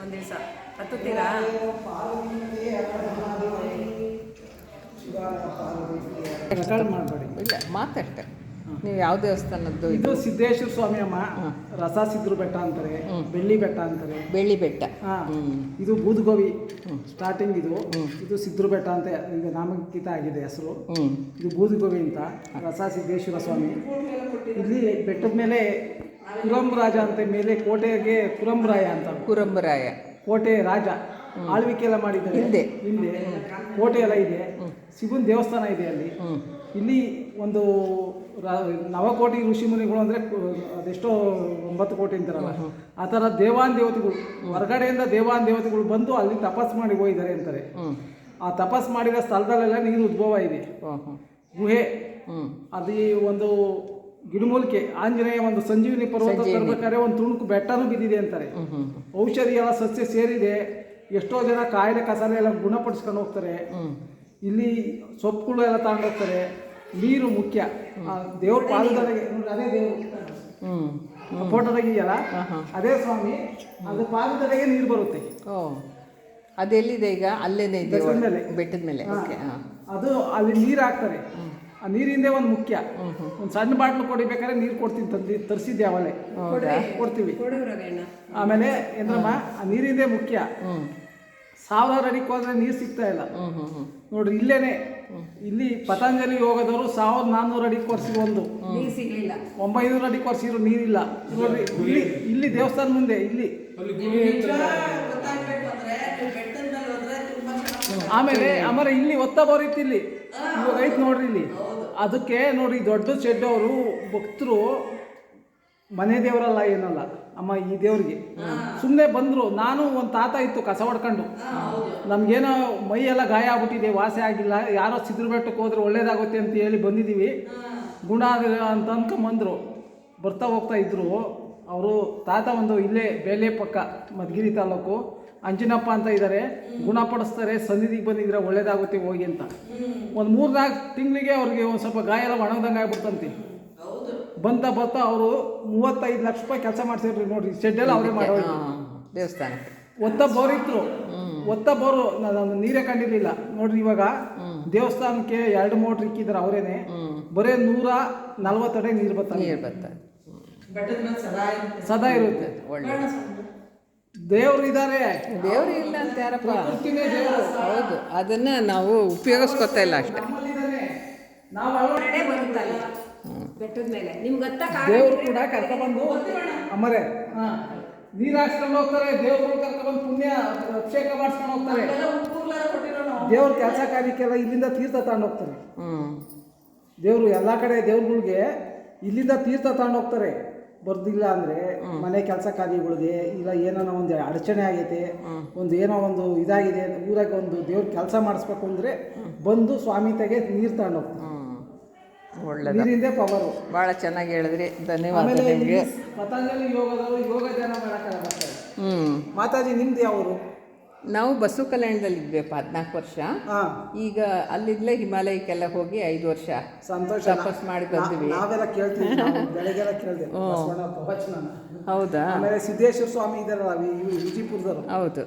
ಒಂದು ದಿವಸ. ಹತ್ತುತ್ತೀರಾ? ರೆಕಾರ್ಡ್ ಮಾಡಬೇಡಿ. ಇಲ್ಲ ಮಾತಾಡ್ತಾರೆ ನೀವು ಯಾವ ದೇವಸ್ಥಾನದ್ದು ಇದು? ಸಿದ್ದೇಶ್ವರ ಸ್ವಾಮಿ ಅಮ್ಮ. ರಸ ಸಿದ್ರು ಬೆಟ್ಟ ಅಂತಾರೆ ಬೆಳ್ಳಿ ಬೆಟ್ಟ ಅಂತಾರೆ. ಬೆಳ್ಳಿ ಬೆಟ್ಟ. ಹಾ. ಇದು ಬೂದ್ಗೋವಿ ಸ್ಟಾರ್ಟಿಂಗ್ ಇದು. ಇದು ಸಿದ್ರು ಬೆಟ್ಟ ಅಂತ ಈಗ ನಾಮಕಿತ ಆಗಿದೆ ಹೆಸರು. ಇದು ಬೂದ್ಗೋವಿ ಅಂತ ರಸ ಸಿದ್ದೇಶ್ವರ ಸ್ವಾಮಿ. ಇಲ್ಲಿ ಬೆಟ್ಟದ ಮೇಲೆ ಕುರಂಬರಾಜ ಅಂತ ಮೇಲೆ ಕೋಟೆಗೆ ಕುರಂಬರಾಯ ಅಂತ ಕುರಂಬರಾಯ ಕೋಟೆ ರಾಜ. ಆಳ್ವಿಕೆ ಎಲ್ಲ ಮಾಡಿದ್ದಾರೆ. ಹಿಂದೆ. ಹಿಂದೆ. ಕೋಟೆ ಎಲ್ಲ ಇದೆ. ಸಿಗುನ್ ದೇವಸ್ಥಾನ ಇದೆ ಅಲ್ಲಿ. ಇಲ್ಲಿ ಒಂದು ನವಕೋಟಿ ಋಷಿ ಮುನಿಗಳು ಅಂದರೆ ಅದೆಷ್ಟೋ ಒಂಬತ್ತು ಕೋಟಿ ಅಂತಾರಲ್ಲ. ಆ ಥರ ದೇವಾನ್ ದೇವತೆಗಳು ಹೊರಗಡೆಯಿಂದ ದೇವಾನ್ ದೇವತೆಗಳು ಬಂದು ಅಲ್ಲಿ ತಪಸ್ ಮಾಡಿ ಹೋಗಿದ್ದಾರೆ ಅಂತಾರೆ. ಆ ತಪಸ್ ಮಾಡಿದ ಸ್ಥಳದಲ್ಲೆಲ್ಲ ನೀರು ಉದ್ಭವ ಇದೆ. ಗುಹೆ. ಅದು ಒಂದು ಗಿಡಮೂಲಿಕೆ ಆಂಜನೇಯ ಒಂದು ಸಂಜೀವಿನಿ ಪರ್ವತ ತರಬೇಕಾದ್ರೆ ಒಂದು ತುಣುಕು ಬೆಟ್ಟನೂ ಬಿದ್ದಿದೆ ಅಂತಾರೆ. ಔಷಧಿ ಎಲ್ಲ ಸಸ್ಯ ಸೇರಿದೆ ಎಷ್ಟೋ ಜನ ಕಾಯಿಲೆ ಕಸಾಲೆ ಎಲ್ಲ ಗುಣಪಡಿಸ್ಕೊಂಡು ಹೋಗ್ತಾರೆ. ಇಲ್ಲಿ ಸೊಪ್ಪುಗಳು ಎಲ್ಲ ತಗೊಂಡು ಹೋಗ್ತಾರೆ ನೀರು ಮುಖ್ಯ. ಆ ದೇವ್ರ ಪಾದದೊಳಗೆ ನೋಡಿ ಅದೇ ದೇವ್ರ ಹ್ಞೂ ಫೋಟೋದಾಗ ಇದೆಯಲ್ಲ ಅದೇ ಸ್ವಾಮಿ ಅದು ಪಾದದೊಳಗೆ ನೀರು ಬರುತ್ತೆ. ಓ ಅದೆಲ್ಲಿದೆ ಈಗ? ಅಲ್ಲೇನೇ ಇದೆ ಬೆಟ್ಟದ ಮೇಲೆ. ಬೆಟ್ಟದ ಮೇಲೆ. ಓಕೆ ಅದು ಅಲ್ಲಿ ನೀರು ಹಾಕ್ತಾರೆ ಆ ನೀರಿಂದೇ ಒಂದು ಮುಖ್ಯ. ಒಂದು ಸಣ್ಣ ಬಾಟ್ಲು ಕೊಡಿಬೇಕಾದ್ರೆ ನೀರು ಕೊಡ್ತೀನಿ ತಂದು ತರಿಸಿದ್ದೆ ಅವಲೇ ಕೊಡ್ತೀವಿ. ಆಮೇಲೆ ಏನಮ್ಮ ಆ ನೀರಿಂದೇ ಮುಖ್ಯ. ಸಾವಿರಾರು ಅಡಿಗೆ ಹೋದ್ರೆ ನೀರು ಸಿಗ್ತಾ ಇಲ್ಲ. ನೋಡ್ರಿ ಇಲ್ಲೇನೆ. ಇಲ್ಲಿ ಪತಂಜಲಿ ಹೋಗೋದವರು ಸಾವಿರದ ನಾನ್ನೂರು ಅಡಿ ಕೊರ್ಸಿ ಒಂದು. ಒಂಬೈನೂರು ಅಡಿ ಕೊರ್ಸಿದ್ರು ನೀರಿಲ್ಲ. ನೋಡ್ರಿ ಇಲ್ಲಿ ಇಲ್ಲಿ ದೇವಸ್ಥಾನ ಮುಂದೆ ಇಲ್ಲಿ. ಆಮೇಲೆ ಆಮೇಲೆ ಇಲ್ಲಿ ಒತ್ತ ಬರೀತಿ ಇಲ್ಲಿ. ಇವಾಗ ಐತ್ ನೋಡ್ರಿ ಇಲ್ಲಿ. ಅದಕ್ಕೆ ನೋಡಿ ದೊಡ್ಡ ಶೆಡ್ ಅವರು ಭಕ್ತರು ಮನೆ ದೇವರಲ್ಲ ಏನಲ್ಲ, ಅಮ್ಮ ಈ ದೇವ್ರಿಗೆ. ಸುಮ್ಮನೆ ಬಂದರು. ನಾನು ಒಂದು ತಾತ ಇತ್ತು ಕಸ ಹೊಡ್ಕೊಂಡು. ನಮ್ಗೇನೋ ಮೈ ಎಲ್ಲ ಗಾಯ ಆಗ್ಬಿಟ್ಟಿದೆ, ವಾಸಿ ಆಗಿಲ್ಲ. ಯಾರೋ ಸಿದ್ರ ಬೆಟ್ಟಕ್ಕೆ ಹೋದ್ರೆ ಒಳ್ಳೇದಾಗುತ್ತೆ ಅಂತ ಹೇಳಿ ಬಂದಿದ್ದೀವಿ ಗುಣ ಅಂತ ಅನ್ಕೊಂಬಂದ್ರು. ಬರ್ತಾ ಹೋಗ್ತಾ ಇದ್ರು. ಅವರು ತಾತ ಒಂದು ಇಲ್ಲೇ ಬೇಲೆ ಪಕ್ಕ ಮಧುಗಿರಿ ತಾಲೂಕು. ಅಂಜನಪ್ಪ ಅಂತ ಇದ್ದಾರೆ ಗುಣಪಡಿಸ್ತಾರೆ ಸನ್ನಿಧಿಗೆ ಬಂದಿದ್ರೆ ಒಳ್ಳೇದಾಗುತ್ತೆ ಹೋಗಿ ಅಂತ. ಒಂದು ಮೂರು ನಾಲ್ಕು ತಿಂಗಳಿಗೆ ಅವ್ರಿಗೆ ಒಂದು ಸ್ವಲ್ಪ ಗಾಯ ಎಲ್ಲ ಒಣಗ್ದಂಗೆ ಆಗ್ಬಿಡ್ತಂತೆ. ಹೌದು. ಬಂತ ಬರ್ತಾ ಅವರು ಮೂವತ್ತೈದು ಲಕ್ಷ ರೂಪಾಯಿ ಕೆಲಸ ಮಾಡ್ಸಿದ್ರಿ ನೋಡ್ರಿ ಶೆಡ್ ಎಲ್ಲ ಅವರೇ ಮಾಡೋ ದೇವಸ್ಥಾನ ದೇವಸ್ಥಾನಕ್ಕೆ ಒತ್ತ ಬೋರ್ ಇತ್ತು ಒತ್ತ ಬೋರು ನಾನು ನೀರೇ ಕಂಡಿರಲಿಲ್ಲ. ನೋಡ್ರಿ ಇವಾಗ ದೇವಸ್ಥಾನಕ್ಕೆ ಎರಡು ಮೋಟ್ರ್ ಇಕ್ಕಿದ್ದಾರೆ ಅವರೇನೆ. ಬರೇ ನೂರ ನಲ್ವತ್ತಡೆ ನೀರು ಬರ್ತಾರೆ ನೀರು ಇರುತ್ತೆ. ಸದಾ ಇರುತ್ತೆ. ಒಳ್ಳೆ ದೇವ್ರು ಇದ್ದಾರೆ ದೇವ್ರು ಇಲ್ಲ ಅಂತ ಯಾರಪ್ಪ? ಹೌದು ಅದನ್ನ ನಾವು ಉಪಯೋಗಿಸ್ಕೊತಾ ಇಲ್ಲ ಅಷ್ಟೇ. ಬೆಟ್ಟದ ಮೇಲೆ. ನಿಮ್ಗೆ ದೇವ್ರು ಕೂಡ ಕರ್ಕೊಂಡ್ಬಂದು ಅಮ್ಮರೇ ಹಾ. ನೀರು ಹಾಕ್ಸ್ಕೊಂಡು ಹೋಗ್ತಾರೆ ದೇವ್ರು ಕರ್ಕೊಂಡ್ಬಂದು ಪುಣ್ಯ ಅಭಿಷೇಕ ಮಾಡಿಸ್ಕೊಂಡು ಹೋಗ್ತಾರೆ. ದೇವ್ರ ಕೆಲಸ ಕಾರ್ಯಕ್ಕೆಲ್ಲ ಇಲ್ಲಿಂದ ತೀರ್ಥ ತಗೊಂಡು ಹೋಗ್ತಾರೆ. ದೇವರು ಎಲ್ಲ ಕಡೆ ದೇವ್ರುಗಳಿಗೆ ಇಲ್ಲಿಂದ ತೀರ್ಥ ತಗೊಂಡು ಹೋಗ್ತಾರೆ. ಬರ್ದಿಲ್ಲ ಅಂದರೆ ಮನೆ ಕೆಲಸ ಕಾರ್ಯಗಳಿಗೆ ಇಲ್ಲ ಏನೋ ಒಂದು ಅಡಚಣೆ ಆಗೈತೆ ಒಂದು ಏನೋ ಒಂದು ಇದಾಗಿದೆ ಊರಾಗ ಒಂದು ದೇವ್ರ ಕೆಲಸ ಮಾಡಿಸ್ಬೇಕು ಅಂದರೆ ಬಂದು ಸ್ವಾಮಿ ತೆಗೆ ನೀರು ತಗೊಂಡೋಗ್ತದೆ ಒಳ್ಳೆ ನೀರಿಂದೇ ಪವರು ಭಾಳ ಚೆನ್ನಾಗಿ ಹೇಳಿದ್ರಿ. ಧನ್ಯವಾದ ನಿಮಗೆ. ಪತಂಜಲಿ ಯೋಗದವರು ಯೋಗ ಧ್ಯಾನ ಮಾಡಕ್ಕೆ ಬರ್ತಾರೆ ಹ್ಞೂ ಮಾತಾಜಿ ನಿಮ್ದು ಯಾವರು? ನಾವು ಬಸ್ಸು ಕಲ್ಯಾಣದಲ್ಲಿ ಇದ್ವಿಪ್ಪ ಹದಿನಾಲ್ಕು ವರ್ಷ. ಈಗ ಅಲ್ಲಿಂದಲೇ ಹಿಮಾಲಯಕ್ಕೆಲ್ಲ ಹೋಗಿ ಐದು ವರ್ಷ ಸಂತೋಷ. ತಪಸ್ ಮಾಡಿ ಬಂದ್ವಿ. ನಾವೆಲ್ಲ ಕೇಳ್ತೀವಿ ನಾವು ಬೆಳಗ್ಗೆಲ್ಲ ಕೇಳಿದೆ ಬಸವಣ್ಣ ಪ್ರವಚನ ಹೌದಾ? ಆಮೇಲೆ ಸಿದ್ದೇಶ್ವರ ಸ್ವಾಮಿ ಇದಾರಲ್ಲ ವಿ- ಇವ್ರು ವಿಜಯಪುರದವರು ಹೌದು.